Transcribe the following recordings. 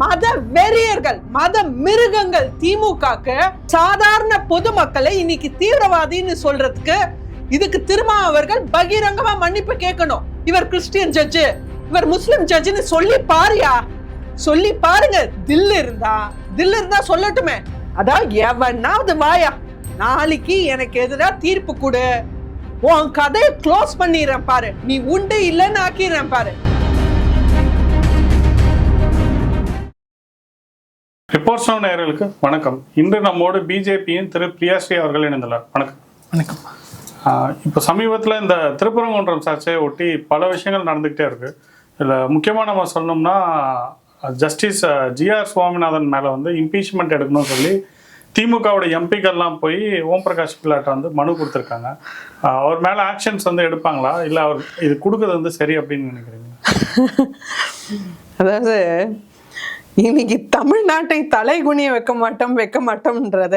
மத வெறியர்கள் மத மிருகங்கள் திமுகக்கு சாதாரண பொதுமக்களை இன்னைக்கு தீவிரவாதின்னு சொல்றதுக்கு இதுக்கு திருமா அவர்கள் பகிரங்கமா மன்னிப்பு கேட்கணும். இவர் கிறிஸ்டியன் ஜட்ஜு இவர் முஸ்லிம் ஜட்ஜுன்னு சொல்லி பாருயா. சொல்லி பாருங்க. தில் இருந்தா தில் இருந்தா சொல்லட்டுமே. அதான் எவனாவது வாயா. நாளைக்கு எனக்கு எதிரா தீர்ப்பு கொடு. உன் கதையை க்ளோஸ் பண்ணிடுறேன் பாரு. நீ உண்டு இல்லைன்னு ஆக்கிடுறேன் பாரு. ரிப்போர்ட்ஸ் நோ நேயர்களுக்கு வணக்கம். இன்று நம்மோடு பிஜேபியின் திரு பிரியாஸ்ரீ அவர்கள் இணைந்துள்ளார். வணக்கம். வணக்கம். இப்போ சமீபத்தில் இந்த திருப்பரங்குன்றம் சர்ச்சையை ஒட்டி பல விஷயங்கள் நடந்துக்கிட்டே இருக்கு. இதில் முக்கியமாக நம்ம சொல்லணும்னா ஜஸ்டிஸ் ஜிஆர் சுவாமிநாதன் மேலே வந்து இம்பீச்மெண்ட் எடுக்கணும்னு சொல்லி திமுகவோட எம்பிக்கள்லாம் போய் ஓம் பிரகாஷ் பிள்ளாட்ட வந்து மனு கொடுத்துருக்காங்க. அவர் மேலே ஆக்ஷன்ஸ் வந்து எடுப்பாங்களா? இல்லை அவர் இது கொடுக்கறது வந்து சரி அப்படின்னு நினைக்கிறீங்க அதாவது இன்னைக்கு தமிழ்நாட்டை தலைகுனிய வைக்க மாட்டோம் வைக்க மாட்டோம்ன்றத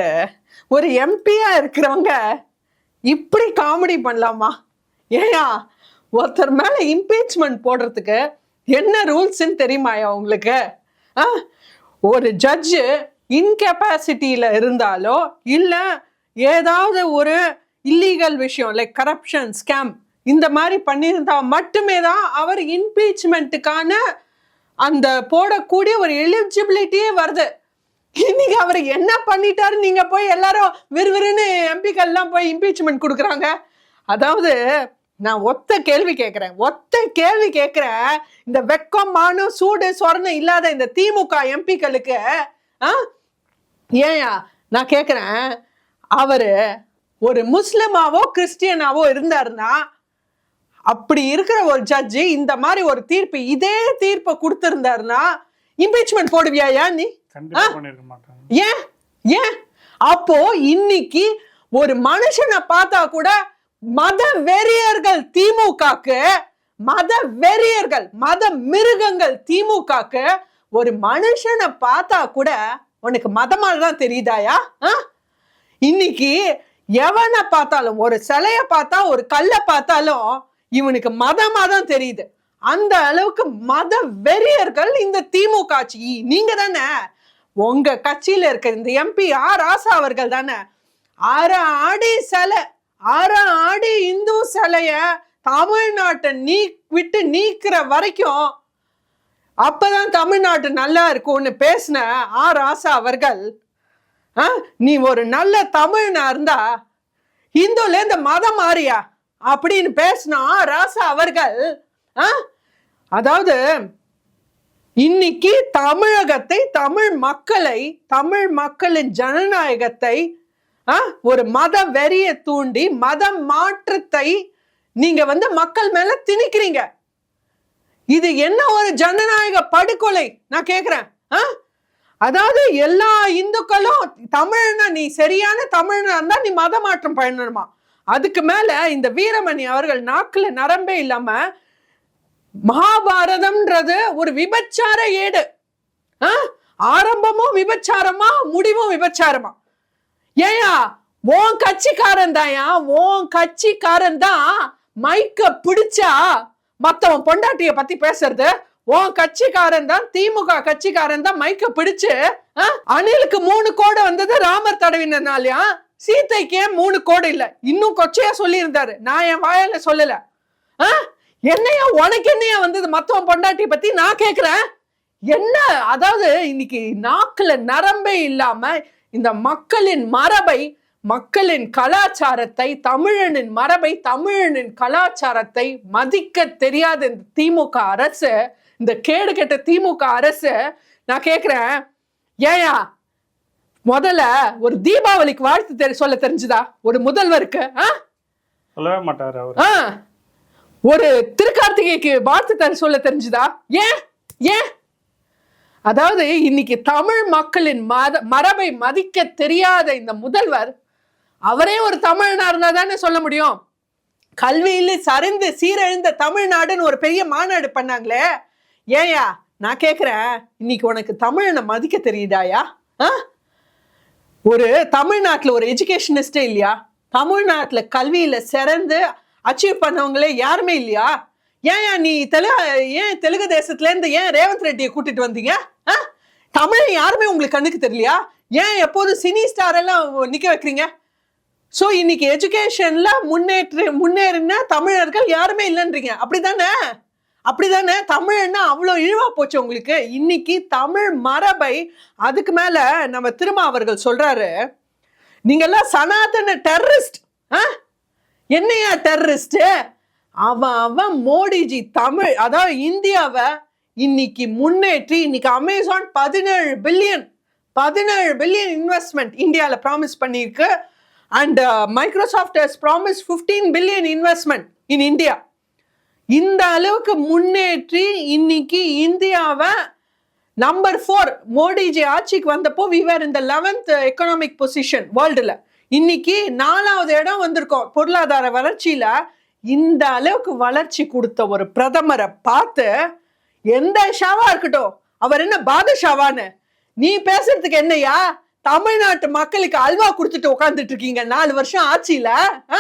ஒரு எம்பியா இருக்கிறவங்க இப்படி காமெடி பண்ணலாமா? ஏயா ஒருத்தர் மேல இம்பீச்மெண்ட் போடுறதுக்கு என்ன ரூல்ஸ்ன்னு தெரியுமாயா உங்களுக்கு? ஆ ஒரு ஜட்ஜு இன்கெப்பாசிட்டியில இருந்தாலோ இல்லை ஏதாவது ஒரு இல்லீகல் விஷயம் லைக் கரப்ஷன் ஸ்கேம் இந்த மாதிரி பண்ணியிருந்தா மட்டுமே தான் அவர் இம்பீச்மெண்ட்டுக்கான அந்த போடக்கூடிய ஒரு எலிஜிபிலிட்டியே வருது. இன்னைக்கு அவர் என்ன பண்ணிட்டாரு? நீங்க போய் எல்லாரும் விறுவிறுன்னு எம்பிக்கள்லாம் போய் இம்பீச்மெண்ட் கொடுக்குறாங்க. அதாவது நான் ஒத்த கேள்வி கேட்குறேன் ஒத்த கேள்வி கேட்குறேன் இந்த வெக்கம் மானம் சூடு சொரணு இல்லாத இந்த திமுக எம்பிக்களுக்கு ஆ? ஏயா நான் கேட்குறேன் அவர் ஒரு முஸ்லிமாவோ கிறிஸ்டியனாவோ இருந்தாருன்னா அப்படி இருக்கிற ஒரு ஜட்ஜி இந்த மாதிரி ஒரு தீர்ப்பு இதே தீர்ப்பை கொடுத்திருந்தாருன்னா இம்பீச்மெண்ட் போடுவியா நீ? பண்ணியிருக்க மாட்டாங்க. ஏன்? ஏன்? அப்போ இன்னைக்கு ஒரு மனுஷனை பார்த்தா கூட மத வெறியர்கள் திமுகக்கு மத வெறியர்கள் மத மிருகங்கள் திமுகக்கு ஒரு மனுஷனை பார்த்தா கூட உனக்கு மதமா தான் தெரியுதாயா? இன்னைக்கு எவனை பார்த்தாலும் ஒரு சிலைய பார்த்தா ஒரு கல்லை பார்த்தாலும் இவனுக்கு மதமா தான் தெரியுது. அந்த அளவுக்கு மத வெறியர்கள் இந்த திமுக ஆட்சி. நீங்க தானே? உங்க கட்சியில இருக்க இந்த எம்பி ஆர் ராசா அவர்கள் தானே? அற ஆடி சிலை அரை ஆடி இந்து சிலைய தமிழ்நாட்டை நீ விட்டு நீக்கிற வரைக்கும் அப்பதான் தமிழ்நாட்டு நல்லா இருக்கும்னு பேசின ஆர் ராசா அவர்கள். ஆ, நீ ஒரு நல்ல தமிழ்னா இருந்தா இந்துல இந்த மதம் மாறியா? அப்படின்னு பேசினா ராசா அவர்கள் ஆ, அதாவது இன்னைக்கு தமிழகத்தை தமிழ் மக்களை தமிழ் மக்களின் ஜனநாயகத்தை ஆ, ஒரு மத வெறியை தூண்டி மத மாற்றத்தை நீங்க வந்து மக்கள் மேல திணிக்கிறீங்க. இது என்ன ஒரு ஜனநாயக படுகொலை? நான் கேக்குறேன் ஆ? அதாவது எல்லா இந்துக்களும் தமிழ்னா நீ சரியான தமிழ்னா இருந்தா நீ மத மாற்றம் பண்ணணுமா? அதுக்கு மேல இந்த வீரமணி அவர்கள் நாக்குல நரம்பே இல்லாம மகாபாரதம்ன்றது ஒரு விபச்சார ஏடு. ஆ? ஆரம்பமும் விபச்சாரமா முடிவும் விபச்சாரமா. ஏயா உன் கட்சிக்காரன் தான்யா உன் கட்சிக்காரன் தான் மைக்க பிடிச்சா மத்தவன் பொண்டாட்டிய பத்தி பேசுறது. உன் கட்சிக்காரன் தான் திமுக கட்சிக்காரன் தான் மைக்க பிடிச்சு ஆ, அணிலுக்கு மூணு கோடு வந்தது ராமர் தடவினாலயா சீத்தைக்கே ஏன் மூணு கோடு இல்லை. இன்னும் கொச்சையா சொல்லியிருந்தாரு. நான் என் வாயால சொல்லல. ஆ? என்னையா உனக்கு என்னையா வந்தது? மத்தவன் பொண்டாட்டியை பத்தி நான் கேக்குறேன். என்ன? அதாவது இன்னைக்கு நாக்குல நரம்பே இல்லாம இந்த மக்களின் மரபை மக்களின் கலாச்சாரத்தை தமிழனின் மரபை தமிழனின் கலாச்சாரத்தை மதிக்க தெரியாத இந்த திமுக அரசு இந்த கேடு கெட்ட திமுக அரசு நான் கேக்குறேன். ஏயா முதல்ல ஒரு தீபாவளிக்கு வாழ்த்து தெரி சொல்ல தெரிஞ்சுதா? ஒரு முதல்வருக்கு சொல்லவே மாட்டார் அவர். ஆ. ஒரு திருக்கார்த்திகைக்கு வாழ்த்து தர சொல்ல தெரிஞ்சுதா? ஏன்? ஏன்? அதாவது இன்னைக்கு தமிழ் மக்களின் மத மரபை மதிக்க தெரியாத இந்த முதல்வர் அவரே ஒரு தமிழனா இருந்தா தானே சொல்ல முடியும்? கல்வியில் சரிந்து சீரழிந்த தமிழ்நாடுன்னு ஒரு பெரிய மாநாடு பண்ணாங்களே. ஏயா நான் கேக்குறேன் இன்னைக்கு உனக்கு தமிழனை மதிக்க தெரியுதாயா? ஆ? ஒரு தமிழ்நாட்டில் ஒரு எஜுகேஷனிஸ்டே இல்லையா? தமிழ்நாட்டில் கல்வியில் சிறந்து அச்சீவ் பண்ணவங்களே யாருமே இல்லையா? ஏன் நீ தெலு ஏன் தெலுங்கு தேசத்துலேருந்து ஏன் ரேவந்த் ரெட்டியை கூட்டிட்டு வந்தீங்க? ஆ? தமிழ் யாருமே உங்களுக்கு கண்ணுக்கு தெரியலையா? ஏன் எப்போதும் சினி ஸ்டார் எல்லாம் நிற்க வைக்கிறீங்க? ஸோ இன்னைக்கு எஜுகேஷனில் முன்னேற்ற முன்னேறின தமிழர்கள் யாருமே இல்லைன்றீங்க. அப்படி தானே அப்படிதானே? தமிழ்னா அவ்வளோ இழிவா போச்சு உங்களுக்கு? இன்னைக்கு தமிழ் மரபை அதுக்கு மேல நம்ம திரும்ப அவர்கள் சொல்றாரு. நீங்கெல்லாம் சனாதன டெரரிஸ்ட் என்னையா டெரரிஸ்ட் அவன் அவன் மோடிஜி தமிழ். அதாவது இந்தியாவை இன்னைக்கு முன்னேற்றி இன்னைக்கு அமேசான் பதினேழு பில்லியன் பதினேழு பில்லியன் இன்வெஸ்ட்மெண்ட் இந்தியாவில் ப்ராமிஸ் பண்ணியிருக்கு. And Microsoft has promise fifteen billion investment in India இந்த அளவுக்கு முன்னேற்றி இன்னைக்கு இந்தியாவை நம்பர் ஃபோர் மோடிஜி ஆட்சிக்கு வந்தப்போ விவர் இந்த லெவன்த் எக்கனாமிக் பொசிஷன் வேர்ல்டில் இன்னைக்கு நாலாவது இடம் வந்திருக்கோம். பொருளாதார வளர்ச்சியில் இந்த அளவுக்கு வளர்ச்சி கொடுத்த ஒரு பிரதமரை பார்த்து எந்த ஷாவா இருக்கட்டும். அவர் என்ன பாதுஷாவான்னு? நீ பேசுறதுக்கு என்னையா தமிழ்நாட்டு மக்களுக்கு அல்வா கொடுத்துட்டு உட்காந்துட்டு இருக்கீங்க. நாலு வருஷம் ஆட்சியில ஆ?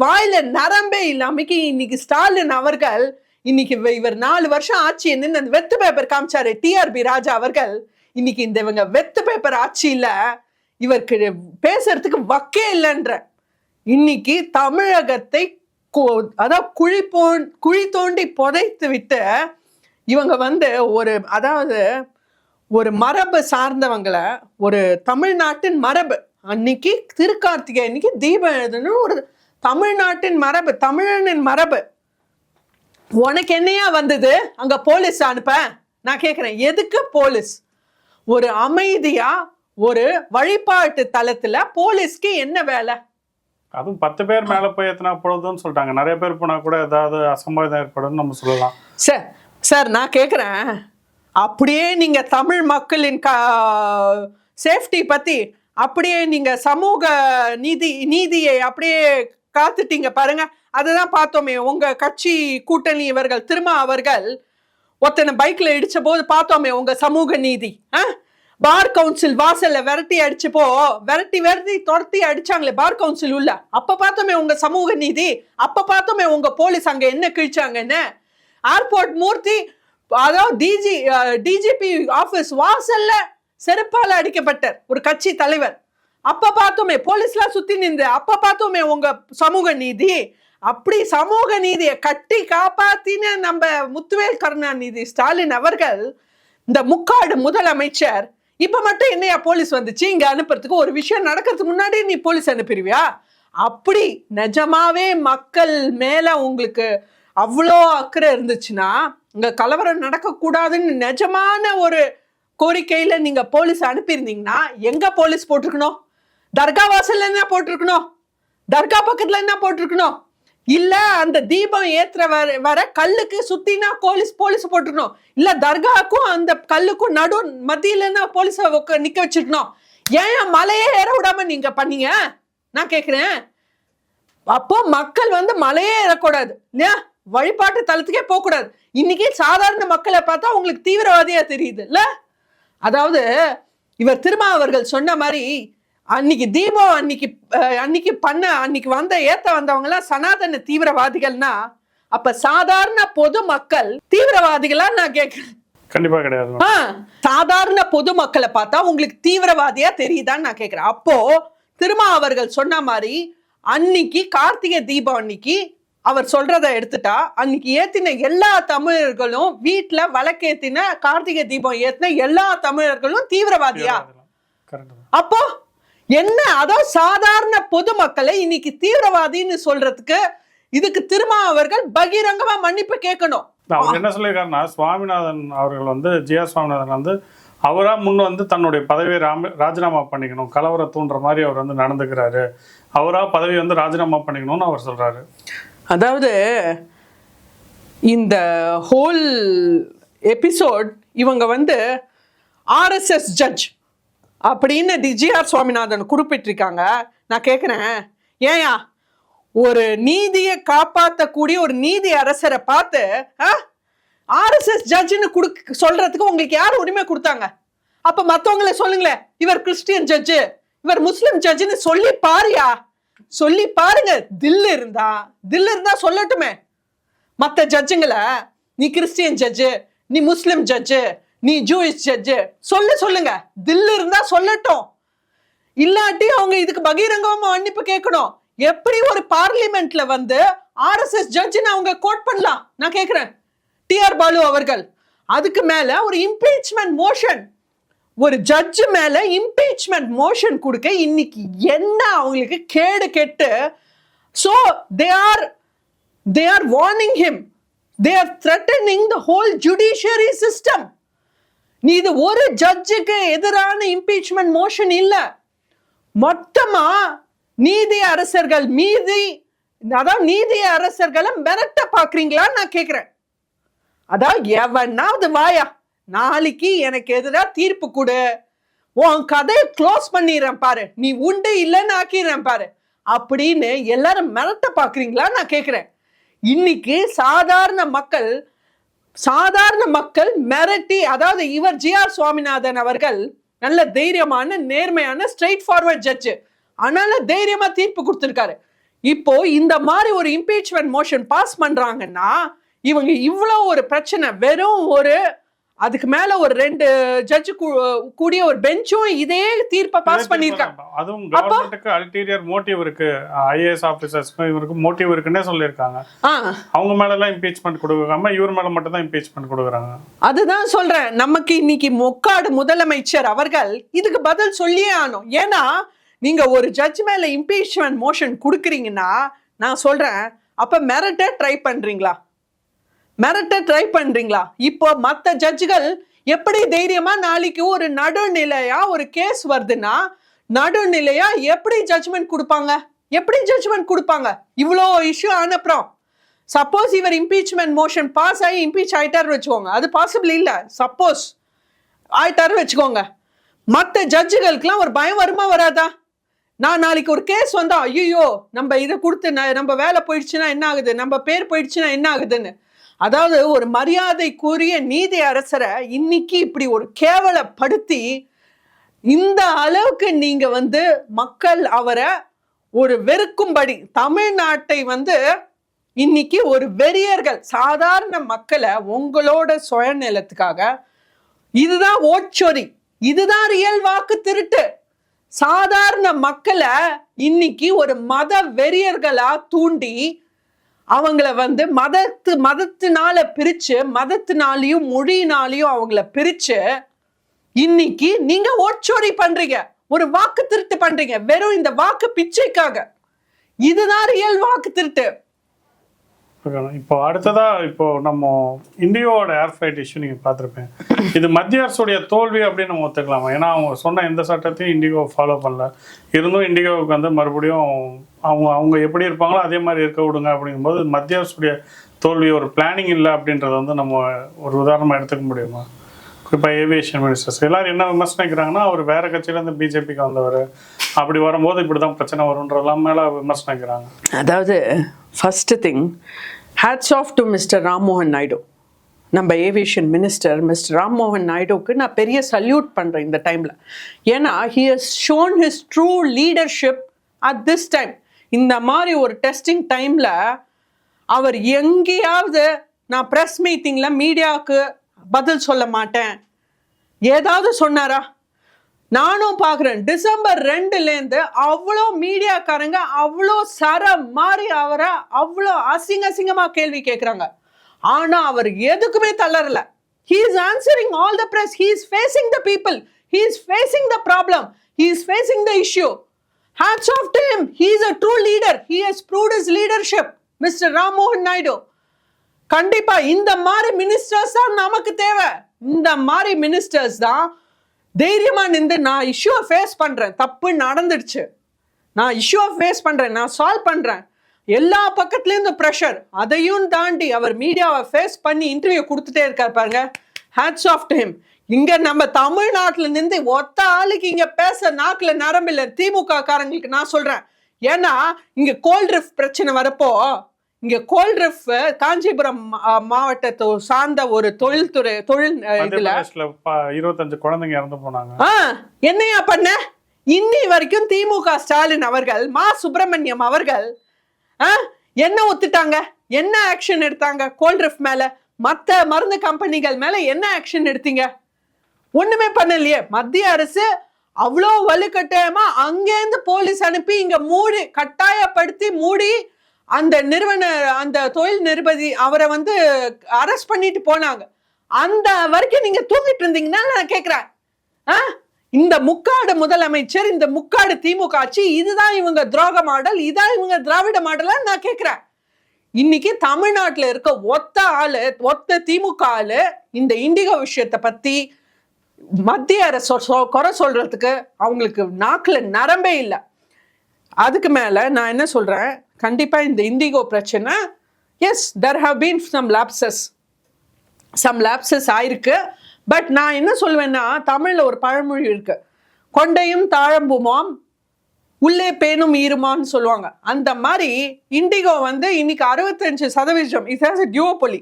வாயில நரம்பே இல்லாமக்கு இன்னைக்கு ஸ்டாலின் அவர்கள் இன்னைக்கு இவர் நாலு வருஷம் ஆட்சி என்னன்னு அந்த வெத்து பேப்பர் காமிச்சாரு டிஆர்பி ராஜா அவர்கள். இன்னைக்கு இந்த இவங்க வெத்து பேப்பர் ஆட்சியில இவருக்கு பேசுறதுக்கு வக்கே இல்லைன்ற. இன்னைக்கு தமிழகத்தை கொ- அதாவது குழி போ குழி தோண்டி புதைத்து விட்டு இவங்க வந்து ஒரு அதாவது ஒரு மரபு சார்ந்தவங்களை ஒரு தமிழ்நாட்டின் மரபு. அன்னைக்கு திருக்கார்த்திகை அன்னைக்கு தீபம் எழுதுன்னு ஒரு தமிழ்நாட்டின் மரபு தமிழனின் மரபு. உனக்கு என்னையா வந்தது? அங்க போலீஸ் அனுப்ப. நான் கேக்குறேன் எதுக்கு போலீஸ்? ஒரு அமைதியா ஒரு வழிபாட்டு தலத்துல போலீஸ்க்கு என்ன வேலை? அதுவும் பத்து பேர் மேல போய் எத்தனை பொழுதுன்னு சொல்லிட்டாங்க. நிறைய பேர் போனா கூட ஏதாவது அசம்பாவிதம் ஏற்படும் நம்ம சொல்லலாம். சார் சார் நான் கேட்குறேன் அப்படியே நீங்க தமிழ் மக்களின் கா சேஃப்டி பத்தி அப்படியே நீங்க சமூக நீதி நீதியை அப்படியே காத்துட்டீங்க பாருங்க. அதுதான் பார்த்தோமே உங்க கட்சி கூட்டணி இவர்கள் திரும்ப அவர்கள் ஒருத்தனை பைக்ல இடிச்ச போது பார்த்தோமே உங்க சமூக நீதி ஆ? பார் கவுன்சில் வாசல்ல விரட்டி அடிச்சப்போ விரட்டி விரட்டி துரத்தி அடிச்சாங்களே பார் கவுன்சில் உள்ள. அப்ப பார்த்தோமே உங்க சமூக நீதி அப்ப பார்த்தோமே உங்க போலீஸ் அங்க என்ன கிழிச்சாங்கன்னு? ஏர்போர்ட் மூர்த்தி அதாவது டிஜி டிஜிபி ஆபீஸ் வாசல்ல செருப்பால அடிக்கப்பட்டார். ஒரு கட்சி தலைவர். அப்ப பார்த்தோமே போலீஸ்லாம் சுத்தி நின்று அப்ப பார்த்தோமே உங்க சமூக நீதி. அப்படி சமூக நீதியை கட்டி காப்பாத்தின நம்ம முத்துவேல் கருணாநிதி ஸ்டாலின் அவர்கள் இந்த முக்காடு முதலமைச்சர் இப்ப மட்டும் என்னையா போலீஸ் வந்துச்சு? இங்க அனுப்புறதுக்கு ஒரு விஷயம் நடக்கிறதுக்கு முன்னாடி நீ போலீஸ் அனுப்பிடுவியா அப்படி நிஜமாவே மக்கள் மேல உங்களுக்கு அவ்வளோ அக்கறை இருந்துச்சுன்னா இங்க கலவரம் நடக்கக்கூடாதுன்னு நிஜமான ஒரு கோரிக்கையில நீங்க போலீஸ் அனுப்பியிருந்தீங்கன்னா எங்க போலீஸ் போட்டிருக்கணும்? தர்கா வாசல்ல என்ன போட்டிருக்கணும்? தர்கா பக்கத்துல என்ன போட்டிருக்கணும்? இல்ல அந்த தீபம் ஏத்துற வர வர கல்லுக்கு சுத்தினா போலீஸ் போலீஸ் போட்டிருக்கணும். இல்ல தர்காக்கும் அந்த கல்லுக்கும் நடு மத்தியில என்ன போலீஸ் நிக்க வச்சிருக்கணும்? ஏன் மலையே ஏற விடாம நீங்க பண்ணீங்க? நான் கேக்குறேன். அப்போ மக்கள் வந்து மலையே ஏறக்கூடாது. இல்லையா? வழிபாட்டு தலத்துக்கே போகக்கூடாது. இன்னைக்கு சாதாரண மக்களை பார்த்தா உங்களுக்கு தீவிரவாதியா தெரியுது. இல்ல? அதாவது இவர் திருமா அவர்கள் சொன்ன மாதிரி அன்னைக்கு தீபம் அன்னைக்கு அன்னைக்கு பண்ண அன்னைக்கு வந்த ஏத்த வந்தவங்க எல்லாம் சனாதன தீவிரவாதிகள்னா அப்ப சாதாரண பொது மக்கள் தீவிரவாதிகளா நான் கேட்கிறேன் கண்டிப்பா கிடையாது சாதாரண பொதுமக்களை பார்த்தா உங்களுக்கு தீவிரவாதியா தெரியுதான்னு நான் கேக்குறேன். அப்போ திருமா அவர்கள் சொன்ன மாதிரி அன்னைக்கு கார்த்திகை தீபம் அன்னைக்கு அவர் சொல்றத எடுத்துட்டா அன்னைக்கு ஏத்தின எல்லா தமிழர்களும் வீட்டுல வழக்கேத்தின கார்த்திகை தீபம் ஏத்தின எல்லா தமிழர்களும் தீவிரவாதியா? அப்போ என்ன? அதாவது சாதாரண பொதுமக்களை இன்னைக்கு தீவிரவாதின்னு சொல்றதுக்கு இதுக்கு திருமா அவர்கள் பகிரங்கமா மன்னிப்பு கேட்கணும். அவர் என்ன சொல்லியிருக்காருன்னா சுவாமிநாதன் அவர்கள் வந்து ஜிஆர் சுவாமிநாதன் வந்து அவரா முன் வந்து தன்னுடைய பதவியை ராம ராஜினாமா பண்ணிக்கணும். கலவர தூண்டுற மாதிரி அவர் வந்து நடந்துக்கிறாரு. அவரா பதவி வந்து ராஜினாமா பண்ணிக்கணும்னு அவர் சொல்றாரு. அதாவது இந்த ஹோல் எபிசோட் இவங்க வந்து ஆர்எஸ்எஸ் ஜட்ஜ் அப்படின்னு டிஜிஆர் சுவாமிநாதன் குறிப்பிட்டிருக்காங்க. நான் கேட்குறேன் ஏயா ஒரு நீதியை காப்பாற்றக்கூடிய ஒரு நீதி அரசரை பார்த்து ஆர்எஸ்எஸ் ஜட்ஜுன்னு குடுக்க சொல்றதுக்கு உங்களுக்கு யார் உரிமை கொடுத்தாங்க? அப்ப மற்றவங்கள சொல்லுங்களேன் இவர் கிறிஸ்டியன் ஜட்ஜு இவர் முஸ்லிம் ஜட்ஜுன்னு சொல்லி பாருயா. சொல்லி பாருங்க தில் இருந்தா தில் இருந்தா சொல்லட்டுமே. மற்ற ஜட்ஜுங்களை நீ கிறிஸ்டியன் ஜட்ஜு நீ முஸ்லிம் ஜட்ஜு நீ ஜூயிஸ் ஜட்ஜு சொல்லு சொல்லுங்க. தில்லு இருந்தா சொல்லட்டும். இல்லாட்டி அவங்க இதுக்கு பகிரங்கமா மன்னிப்பு கேட்கணும். எப்படி ஒரு பார்லிமெண்ட்ல வந்து ஆர்எஸ்எஸ் ஜட்ஜ்னு அவங்க கோட் பண்ணலாம். நான் கேட்குறேன் டிஆர் பாலு அவர்கள். அதுக்கு மேல ஒரு இம்பீச்மெண்ட் மோஷன் ஒரு ஜட்ஜு மேல இம்பீச்மெண்ட் மோஷன் கொடுக்க இன்னைக்கு என்ன அவங்களுக்கு கேடு கெட்டு? So they are they are warning him they are threatening the whole judiciary system இது ஒரு ஜட்ஜுக்கு எதிரான இம்பீச்மெண்ட் மோஷன் இல்லை. மொத்தமா நீதி அரசர்கள் மீதி அதாவது நீதி அரசர்களை மிரட்ட பாக்குறீங்களான்னு நான் கேட்கிறேன் அதாவது எவனாவது வாயா நாளைக்கு எனக்கு எதிராக தீர்ப்பு கொடு. உன் கதையை க்ளோஸ் பண்ணிடுறேன் பாரு. நீ உண்டு இல்லைன்னு ஆக்கிடுறேன் பாரு. அப்படின்னு எல்லாரும் மிரட்ட பாக்குறீங்களான்னு நான் கேட்குறேன் இன்னைக்கு சாதாரண மக்கள் சாதாரண மக்கள் மிரட்டி அதாவது இவர் ஜி ஆர் சுவாமிநாதன் அவர்கள் நல்ல தைரியமான நேர்மையான ஸ்ட்ரெயிட் ஃபார்வர்ட் ஜட்ஜு அதனால தைரியமா தீர்ப்பு கொடுத்துருக்காரு. இப்போ இந்த மாதிரி ஒரு இம்பீச்மெண்ட் மோஷன் பாஸ் பண்றாங்கன்னா இவங்க இவ்வளோ ஒரு பிரச்சனை வெறும் ஒரு அதுக்கு மேல ஒரு ரெண்டு ஜட்ஜு கூடிய ஒரு பெஞ்சும் இதே தீர்ப்பை பாஸ் பண்ணியிருக்காங்க அதுவும் கவர்மெண்ட்டுக்கு அல்டீரியர் மோட்டிவ் இருக்கு. ஐஏஎஸ் ஆபீசர்ஸ்க்கும் இவருக்கு மோட்டிவ் இருக்குன்னே சொல்லியிருக்காங்க. அவங்க மேல எல்லாம் இம்பீச்மெண்ட் கொடுக்காம இவர் மேல மட்டும் தான் இம்பீச்மெண்ட் கொடுக்குறாங்க. அதுதான் சொல்றேன். நமக்கு இன்னைக்கு மொக்காடு முதலமைச்சர் அவர்கள் இதுக்கு பதில் சொல்லியே ஆனோம் ஏன்னா நீங்க ஒரு ஜட்ஜ் மேல இம்பீச்மெண்ட் மோஷன் கொடுக்குறீங்கன்னா நான் சொல்றேன் அப்ப மிரட்ட ட்ரை பண்றீங்களா? மிரட்ட ட்ரை பண்றீங்களா? இப்போ மற்ற ஜட்ஜுகள் எப்படி தைரியமா நாளைக்கு ஒரு நடுநிலையா ஒரு கேஸ் வருதுன்னா நடுநிலையா எப்படி ஜட்ஜ்மெண்ட் கொடுப்பாங்க? எப்படி ஜட்ஜ்மெண்ட் கொடுப்பாங்க? இவ்வளோ இஷ்யூ ஆனப்புறம். சப்போஸ் இவர் இம்பீச்மெண்ட் மோஷன் பாஸ் ஆகி இம்பீச் ஆயிட்டாரு வச்சுக்கோங்க. அது பாசிபிள் இல்லை. சப்போஸ் ஆயிட்டாரு வச்சுக்கோங்க. மற்ற ஜட்ஜுகளுக்கெல்லாம் ஒரு பயம் வருமா வராதா? நான் நாளைக்கு ஒரு கேஸ் வந்தா ஐயோ நம்ம இதை கொடுத்து நம்ம வேலை போயிடுச்சுன்னா என்ன ஆகுது? நம்ம பேர் போயிடுச்சுன்னா என்ன ஆகுதுன்னு. அதாவது ஒரு மரியாதைக்குரிய நீதி அரசரை இன்னைக்கு இப்படி ஒரு கேவலப்படுத்தி இந்த அளவுக்கு நீங்க வந்து மக்கள் அவரை ஒரு வெறுக்கும்படி தமிழ்நாட்டை வந்து இன்னைக்கு ஒரு வெறியர்கள் சாதாரண மக்களை உங்களோட சுயநிலத்துக்காக இதுதான் ஓட்சொரி இதுதான் ரியல் வாக்கு திருட்டு. சாதாரண மக்களை இன்னைக்கு ஒரு மத வெறியர்களா தூண்டி அவங்கள வந்து மதத்து மதத்தினால பிரித்து மதத்தினாலையும் மொழியினாலையும் அவங்கள பிரித்து இன்னைக்கு நீங்கள் ஓட்சோரி பண்ணுறீங்க ஒரு வாக்கு திருட்டு பண்ணுறீங்க வெறும் இந்த வாக்கு பிச்சைக்காக. இதுதான் ரியல் வாக்கு திருட்டு. ஓகேண்ணா. இப்போ அடுத்ததா இப்போ நம்ம இந்தியாவோட ஏர் ஃபிளைட் இஷ்யூ நீங்கள் பார்த்துருப்பேன் இது மத்திய அரசுடைய தோல்வி அப்படின்னு நம்ம ஒத்துக்கலாமா? ஏன்னா அவங்க சொன்ன எந்த சட்டத்தையும் இண்டிகோ ஃபாலோ பண்ணல. இருந்தும் இண்டிகோவுக்கு வந்து மறுபடியும் அவங்க அவங்க எப்படி இருப்பாங்களோ அதே மாதிரி இருக்க விடுங்க அப்படிங்கும்போது மத்திய அரசுடைய தோல்வி ஒரு பிளானிங் இல்லை அப்படின்றத வந்து நம்ம ஒரு உதாரணமாக எடுத்துக்க முடியுமா? குறிப்பாக ஏவியேஷன் மினிஸ்டர்ஸ் எல்லாரும் என்ன விமர்சனிக்கிறாங்கன்னா அவர் வேற கட்சியிலேருந்து பிஜேபிக்கு வந்தவர். அப்படி வரும்போது இப்படி தான் பிரச்சனை வரும்ன்றதெல்லாம் மேலே விமர்சனிக்கிறாங்க. அதாவது first thing hats off to mister Rammohan Naidu. நம்ம ஏவியேஷன் மினிஸ்டர் மிஸ்டர் ராம்மோகன் நாயுடுவுக்கு நான் பெரிய சல்யூட் பண்ணுறேன் இந்த டைமில் ஏன்னா he has shown his true leadership at this time இந்த மாதிரி ஒரு டெஸ்டிங் டைமில் அவர் எங்கேயாவது நான் ப்ரெஸ் மீட்டிங்கில் மீடியாவுக்கு பதில் சொல்ல மாட்டேன். ஏதாவது சொன்னாரா? நானும் பார்க்குறேன். டிசம்பர் ரெண்டுலேருந்து அவ்வளோ மீடியாக்காரங்க அவ்வளோ சர மாதிரி அவரை அவ்வளோ அசிங்க அசிங்கமாக கேள்வி கேட்குறாங்க. ஆனால் அவர் எதுக்குமே தளரல. He is answering all the press he is facing the people he is facing the problem he is facing the issue hats off to him he is a true leader he has proved is leadership mister Rammohan Naidu கண்டிப்பா இந்த மாதிரி ministers தான் நமக்கு தேவை. இந்த மாதிரி ministers தான் தைரியமா நின்று நான் இஷ்யூவை ஃபேஸ் பண்றேன். தப்பு நடந்துடுச்சு. நான் இஷ்யூவை ஃபேஸ் பண்றேன். நான் சால்வ் பண்றேன். எல்லா பக்கத்துலேருந்து ப்ரெஷர் அதையும் தாண்டி அவர் மீடியாவை ஃபேஸ் பண்ணி இன்டர்வியூ கொடுத்துட்டே இருக்கார் பாருங்க. ஹேட்ஸ் ஆஃப் டு ஹிம் இங்க நம்ம தமிழ்நாட்டுல நின்று ஒத்த ஆளுக்கு இங்க பேச நாக்குல நரம்பில்லை. திமுக காரங்களுக்கு நான் சொல்றேன். ஏன்னா இங்க கோல்ட் ரிஃப் பிரச்சனை வரப்போ இங்க கோல்ட் ரிஃப் காஞ்சிபுரம் மாவட்டத்தை சார்ந்த ஒரு தொழில்துறை தொழில் இதுல. இருபத்தஞ்சு குழந்தைங்க இறந்து போனாங்க. என்னையா பண்ண? இன்னி வரைக்கும் திமுக ஸ்டாலின் அவர்கள் மா. சுப்பிரமணியம் அவர்கள் என்ன ஒத்துட்டாங்க? என்ன ஆக்ஷன் எடுத்தாங்க கோல்ட்ரிஃப் மேல? மத்த மருந்து கம்பெனிகள் மேல என்ன ஆக்ஷன் எடுத்தீங்க? ஒண்ணுமே பண்ணலையே. மத்திய அரசு அவ்வளோ வலுக்கட்டாயமா அங்கேருந்து போலீஸ் அனுப்பி இங்க மூடி கட்டாயப்படுத்தி மூடி அந்த நிறுவன அந்த தொழில் நிருபதி அவரை வந்து அரெஸ்ட் பண்ணிட்டு போனாங்க. அந்த வரைக்கும் நீங்க தூங்கிட்டு இருந்தீங்கன்னா நான் கேட்கிறேன் ஆ? இந்த முக்காடு முதலமைச்சர் இந்த முக்காடு திமுக ஆட்சி இதுதான் இவங்க துரோக மாடல் இதான் இவங்க திராவிட மாடலா நான் கேட்கிறேன் இன்னைக்கு தமிழ்நாட்டில் இருக்க ஒத்த ஆளு ஒத்த திமுக ஆளு இந்த இண்டிகோ விஷயத்தை பத்தி மத்திய அரசு சொ- குறை சொல்றதுக்கு அவங்களுக்கு நாக்குல நரம்பே இல்லை. அதுக்கு மேல நான் என்ன சொல்றேன்? கண்டிப்பாக இந்த இண்டிகோ பிரச்சனை. Yes there have been some lapses some lapses ஆயிருக்கு. பட் நான் என்ன சொல்வேன்னா தமிழில் ஒரு பழமொழி இருக்கு. கொண்டையும் தாழம்புமாம் உள்ளே பேணும் ஈருமான்னு சொல்லுவாங்க. அந்த மாதிரி இண்டிகோ வந்து இன்னைக்கு அறுபத்தஞ்சு சதவீதம். இட் ஹாஸ் டியூவோபொலி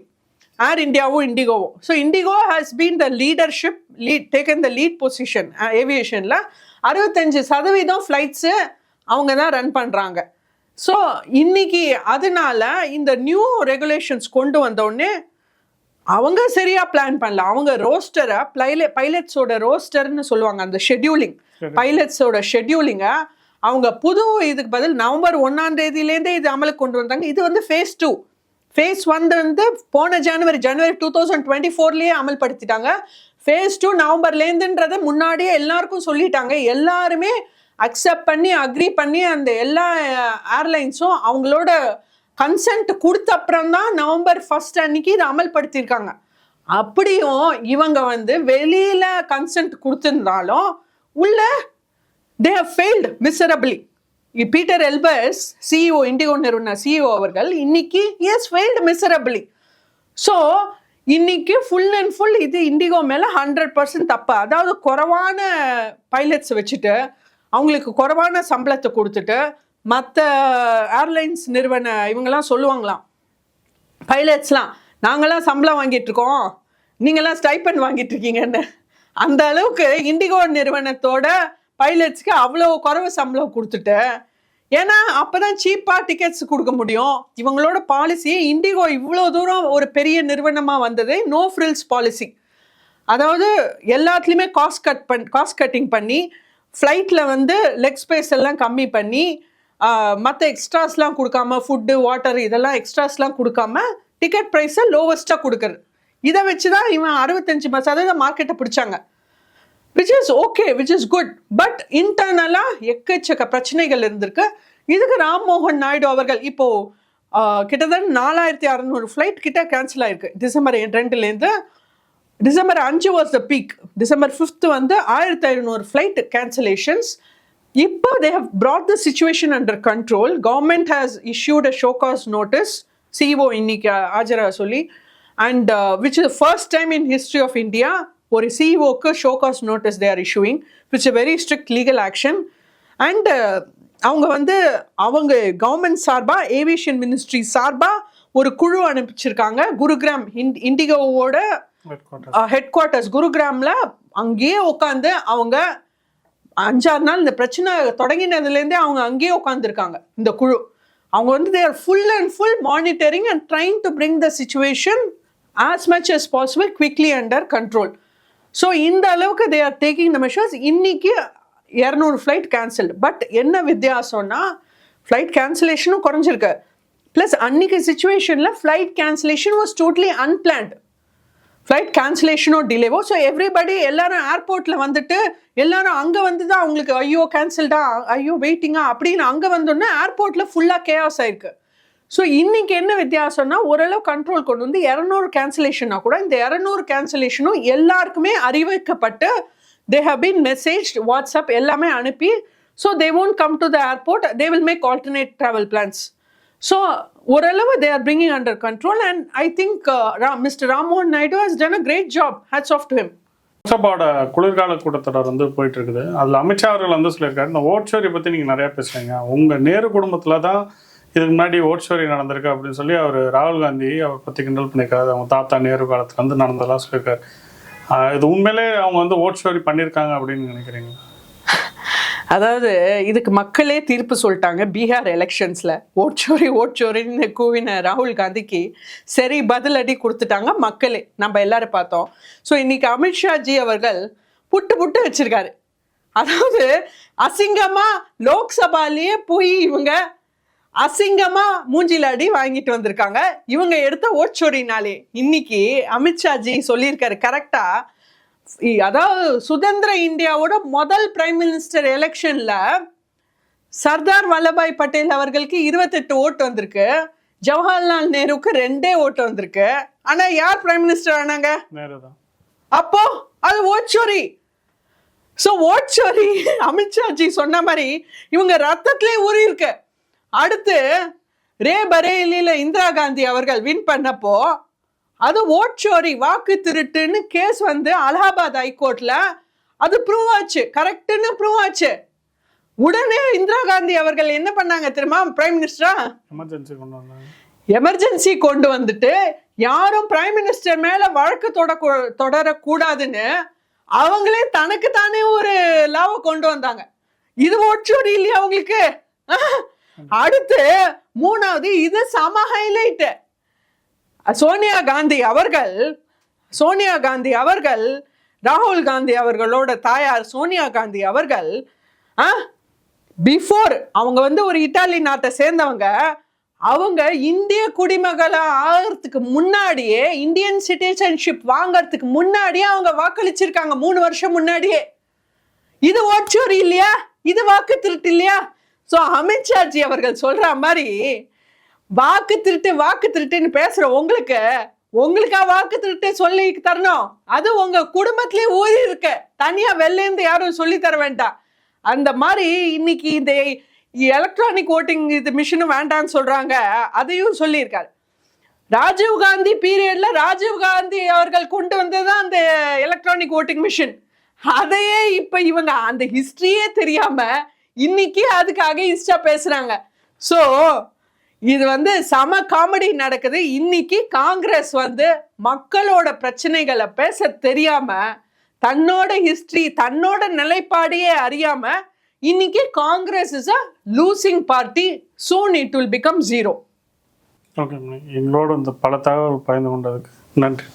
ஏர் இந்தியாவும் இண்டிகோவும். So IndiGo has been the leadership lead taken the lead position ஏவியேஷனில் அறுபத்தஞ்சு சதவீதம் ஃப்ளைட்ஸு அவங்க தான் ரன் பண்ணுறாங்க ஸோ இன்னைக்கு அதனால இந்த நியூ ரெகுலேஷன்ஸ் கொண்டு வந்த உடனே அவங்க சரியா பிளான் பண்ணல. அவங்க ரோஸ்டரை பைல பைலட்ஸோட ரோஸ்டர்னு சொல்லுவாங்க அந்த ஷெட்யூலிங் பைலட்ஸோட ஷெட்யூலிங்கை அவங்க புது இதுக்கு பதில் நவம்பர் ஒன்னாம் தேதியிலேருந்தே இது அமலுக்கு கொண்டு வந்தாங்க. இது வந்து ஃபேஸ் டூ ஃபேஸ் ஒன் வந்து போன ஜனவரி ஜனவரி டூ தௌசண்ட் டுவெண்ட்டி ஃபோர்லேயே அமல்படுத்திட்டாங்க. ஃபேஸ் டூ நவம்பர்லேருந்துன்றதை முன்னாடியே எல்லாருக்கும் சொல்லிட்டாங்க. எல்லாருமே அக்செப்ட் பண்ணி அக்ரி பண்ணி அந்த எல்லா eh, ஏர்லைன்ஸும் அவங்களோட கன்சென்ட் கொடுத்த அப்புறம் தான் நவம்பர் ஃபர்ஸ்ட் அன்னைக்கு இதை அமல்படுத்தியிருக்காங்க. அப்படியும் இவங்க வந்து வெளியில் கன்சென்ட் கொடுத்துருந்தாலும் உள்ள they have failed miserably Peter Elbers CEO IndiGo நிறுவன சிஇஓ அவர்கள் இன்னைக்கு எஸ் ஃபெயில்டு மிசரபிளி ஸோ இன்னைக்கு ஃபுல் அண்ட் ஃபுல் இது இண்டிகோ மேலே ஹண்ட்ரட் பர்சன்ட் தப்பு. அதாவது குறைவான பைலட்ஸ் வச்சுட்டு அவங்களுக்கு குறைவான சம்பளத்தை கொடுத்துட்டு மற்ற ஏர்லைன்ஸ் நிறுவன இவங்கெல்லாம் சொல்லுவாங்களாம் பைலட்ஸ்லாம் நாங்களாம் சம்பளம் வாங்கிட்டு இருக்கோம் நீங்களாம் ஸ்டைப்பன் வாங்கிட்டு இருக்கீங்கன்னு அந்த அளவுக்கு இண்டிகோ நிறுவனத்தோட பைலட்ஸ்க்கு அவ்வளோ குறைவு சம்பளம் கொடுத்துட்டு ஏன்னா அப்பதான் சீப்பாக டிக்கெட்ஸ் கொடுக்க முடியும். இவங்களோட பாலிசி இண்டிகோ இவ்வளோ தூரம் ஒரு பெரிய நிறுவனமாக வந்தது நோ ஃப்ரில்ஸ் பாலிசி அதாவது எல்லாத்துலேயுமே காஸ்ட் கட் பண் காஸ்ட் கட்டிங் பண்ணி ஃப்ளைட்டில் வந்து லெக் ஸ்பேஸ் எல்லாம் கம்மி பண்ணி மற்ற எக்ஸ்ட்ராஸ்லாம் கொடுக்காம ஃபுட்டு வாட்டர் இதெல்லாம் எக்ஸ்ட்ராஸ்லாம் கொடுக்காம டிக்கெட் ப்ரைஸை லோவஸ்ட்டாக கொடுக்குறது. இதை வச்சு தான் இவன் அறுபத்தஞ்சு சதவீதம் மார்க்கெட்டை பிடிச்சாங்க. Which is okay which is good but இன்டர்னலாக எக்கச்சக்க பிரச்சனைகள் இருந்திருக்கு. இதுக்கு ராம்மோகன் நாயுடு அவர்கள் இப்போது கிட்டத்தட்ட நாலாயிரத்தி அறநூறு ஃப்ளைட் கிட்ட கேன்சல் ஆயிருக்கு. டிசம்பர் ரெண்டுலேருந்து டிசம்பர் அஞ்சு was the peak December fifth வந்து ஆயிரத்தி ஐநூறு ஃப்ளைட் கேன்சலேஷன்ஸ் இப்போ they have brought the situation under control government has issued a show cause notice CEO இன்னைக்கு ஆஜரா சொல்லி and which is first time in history of India ஒரு சிஇஓக்கு show cause notice they are issuing which a very strict legal action and அவங்க வந்து அவங்க government சார்பாக aviation ministry சார்பாக ஒரு குழு அனுப்பிச்சிருக்காங்க. குருகிராம் இன் இண்டிகோவோட ஹெட் குவார்ட்டர்ஸ் குருகிராமில் அங்கேயே உட்காந்து அவங்க அஞ்சாறு நாள் இந்த பிரச்சனை தொடங்கினதுலேருந்தே அவங்க அங்கேயே உட்காந்துருக்காங்க இந்த குழு. அவங்க வந்து their full and full monitoring and trying to bring the situation as much as possible quickly under control so இந்த அளவுக்கு they are taking the measures இன்னைக்கு இரநூறு ஃப்ளைட் கேன்சல்டு பட் என்ன வித்தியாசம்னா ஃப்ளைட் கேன்சலேஷனும் குறைஞ்சிருக்கு. ப்ளஸ் அன்னைக்கு சுச்சுவேஷனில் flight cancellation was totally unplanned flight கேன்சலேஷனோ டிலேவோ ஸோ எவ்ரிபடி எல்லாரும் ஏர்போர்ட்டில் வந்துட்டு எல்லாரும் அங்கே வந்து தான் அவங்களுக்கு ஐயோ கேன்சல்டா ஐயோ வெயிட்டிங்கா அப்படின்னு அங்கே வந்தோன்னே ஏர்போர்ட்டில் ஃபுல்லாக கேஆஸ் ஆயிருக்கு. ஸோ இன்னைக்கு என்ன வித்தியாசம்னா ஓரளவு கண்ட்ரோல் கொண்டு வந்து இரநூறு கேன்சலேஷன்னா கூட இந்த இரநூறு கேன்சலேஷனும் எல்லாருக்குமே அறிவிக்கப்பட்டு they have been message WhatsApp எல்லாமே அனுப்பி so they won't come to the airport they will make alternate travel plans so ஓரளவு they are bringing under control and I think mister Rammohan Naidu has done a great job hats off to him லோக்சபாவோட குளிர்கால கூட்டத்தொடர் வந்து போயிட்டு இருக்குது அதில் அமித்ஷா அவர்கள் வந்து சொல்லியிருக்காரு. இந்த ஓட்சோரி பற்றி நீங்கள் நிறையா பேசுறீங்க. உங்கள் நேரு குடும்பத்தில் தான் இதுக்கு முன்னாடி ஓட்சோரி நடந்திருக்கு அப்படின்னு சொல்லி அவர் ராகுல் காந்தி அவர் பற்றி கிண்டல் பண்ணியிருக்காரு. அவங்க தாத்தா நேரு காலத்துலேருந்து நடந்ததெல்லாம் சொல்லியிருக்காரு. இது உண்மையிலே அவங்க வந்து ஓட்சோரி பண்ணியிருக்காங்க அப்படின்னு நினைக்கிறீங்களா? அதாவது இதுக்கு மக்களே தீர்ப்பு சொல்லிட்டாங்க பீகார் எலெக்ஷன்ஸில் ஓட்சோரி ஓட்சோரின்னு கூவின ராகுல் காந்திக்கு சரி பதிலடி கொடுத்துட்டாங்க மக்களே. நம்ம எல்லாரும் பார்த்தோம். ஸோ இன்னைக்கு அமித்ஷாஜி அவர்கள் புட்டு புட்டு வச்சிருக்காரு. அதாவது அசிங்கமா லோக்சபாலேயே போய் இவங்க அசிங்கமா மூஞ்சில அடி வாங்கிட்டு வந்திருக்காங்க. இவங்க எடுத்த ஓட்சோரினாலே இன்னைக்கு அமித்ஷாஜி சொல்லியிருக்காரு கரெக்டா அதாவது சுதந்திர இந்தியாவோட முதல் பிரைம் மினிஸ்டர் எலெக்ஷன்ல சர்தார் வல்லபாய் பட்டேல் அவர்களுக்கு இருபத்தெட்டு ஓட்டு வந்திருக்கு. ஜவஹர்லால் நேருவுக்கு ரெண்டே ஓட்டு வந்திருக்கு. ஆனா யார் பிரைம் மினிஸ்டர் ஆனாங்க? அப்போ அது ஓட்சோரி ஸோ ஓட்சோரி அமித்ஷாஜி சொன்ன மாதிரி இவங்க ரத்தத்திலே ஊறி இருக்கு அடுத்து ரே பரேலியில இந்திரா காந்தி அவர்கள் வின் பண்ணப்போ அது ஓட்சோரி வாக்கு திருட்டுன்னு கேஸ் வந்து அலகாபாத் ஹைகோர்ட்ல அது ப்ரூவ் ஆச்சு. கரெக்டுன்னு ப்ரூவ் ஆச்சு. உடனே இந்திரா காந்தி அவர்கள் என்ன பண்ணாங்க தெரியுமா? பிரைம் மினிஸ்டரா எமர்ஜென்சி கொண்டு வந்தாங்க. எமர்ஜென்சி கொண்டு வந்துட்டு யாரும் பிரைம் மினிஸ்டர் மேல வழக்கு தொட தொடரக்கூடாதுன்னு அவங்களே தனக்கு தானே ஒரு லாவை கொண்டு வந்தாங்க. இது ஒற்றோடி இல்லையா அவங்களுக்கு. அடுத்து மூணாவது இது சம ஹைலைட் சோனியா காந்தி அவர்கள் சோனியா காந்தி அவர்கள் ராகுல் காந்தி அவர்களோட தாயார் சோனியா காந்தி அவர்கள் பிஃபோர் அவங்க வந்து ஒரு இட்டாலி நாட்டை சேர்ந்தவங்க அவங்க இந்திய குடிமகளாக ஆகிறதுக்கு முன்னாடியே இந்தியன் சிட்டிசன்ஷிப் வாங்கறதுக்கு முன்னாடியே அவங்க வாக்களிச்சிருக்காங்க மூணு வருஷம் முன்னாடியே. இது ஓச்சோரி இல்லையா? இது வாக்கு திருட்டு இல்லையா? ஸோ அமித்ஷாஜி அவர்கள் சொல்ற மாதிரி வாக்கு திருட்டு வாக்கு திருட்டுன்னு பேசுற உங்களுக்கு உங்களுக்கா வாக்கு திருட்டு சொல்லி தரணும்? அது உங்க குடும்பத்திலே ஊறி இருக்கு. தனியா வெளிலேருந்து யாரும் சொல்லி தர வேண்டாம். அந்த மாதிரி இன்னைக்கு இந்த எலக்ட்ரானிக் ஓட்டிங் இது மிஷினும் வேண்டாம்னு சொல்றாங்க. அதையும் சொல்லியிருக்காரு. ராஜீவ் காந்தி பீரியட்ல ராஜீவ் காந்தி அவர்கள் கொண்டு வந்ததுதான் அந்த எலக்ட்ரானிக் ஓட்டிங் மிஷின் அதையே இப்ப இவங்க அந்த ஹிஸ்டரியே தெரியாம இன்னைக்கு அதுக்காக இன்ஸ்டா பேசுறாங்க. ஸோ இது வந்து சம காமெடி நடக்குது. இன்னைக்கு காங்கிரஸ் வந்து மக்களோட பிரச்சனைகளை பேச தெரியாம தன்னோட ஹிஸ்டரி தன்னோட நிலைப்பாடையே அறியாம இன்னைக்கு Congress is a losing party soon it will become zero okay எங்களோட இந்த பல தகவல் பகிர்ந்து கொண்டதுக்கு நன்றி.